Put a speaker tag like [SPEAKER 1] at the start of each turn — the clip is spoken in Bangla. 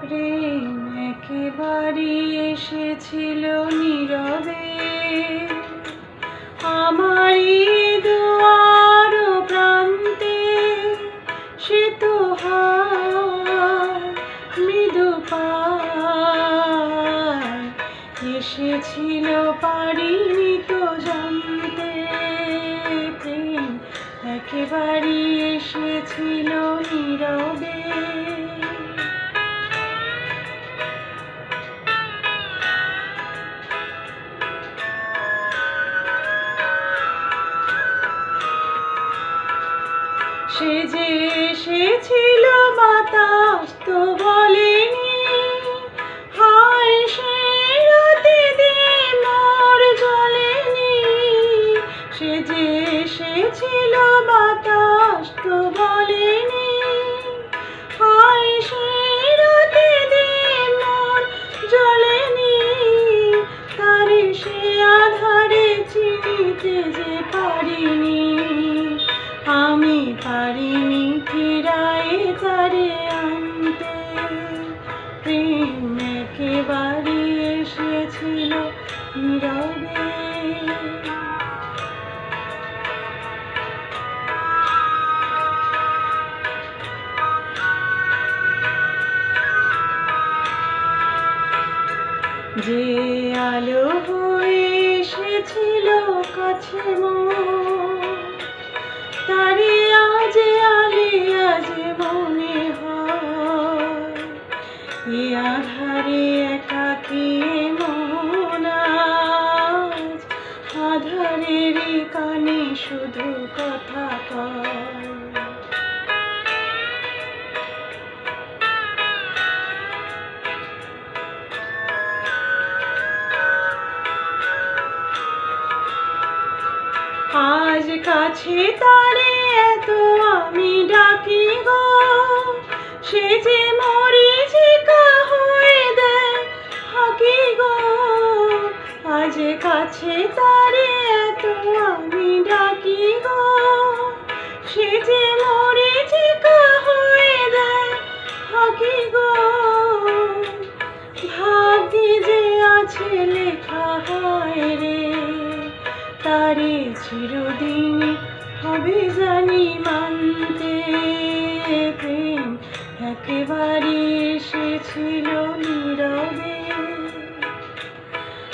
[SPEAKER 1] প্রেম একেবারে এসেছিল নীরবে। আমারই দুয়ার প্রান্তে সে তো মৃদু এসেছিল পারিনি তো জানতে, প্রেম একেবারে এসেছিল নীরবে। সে যে এসেছিল বাতাস তো পারিনি ফিরাই তারে আনতে। প্রেম একেবারে এসেছিল নীরবে। যে আলো হয়ে এসেছিল কাছে মন মনে হয় আধারে একাকি মন আজ। আধারের কানে শুধু কথা কয়। আজ কাছে তারে এত আমি ডাকি আজ কাছে তারে এত আমি ডাকি গো, সে যে মরিচিকা হয়ে দেয় হাকি গো। ভাগ্যে যে আছে লেখা হয় রে, তারে চিরদিন হবে জানি মানতে। প্রেম একেবারে এসেছিল নীরবে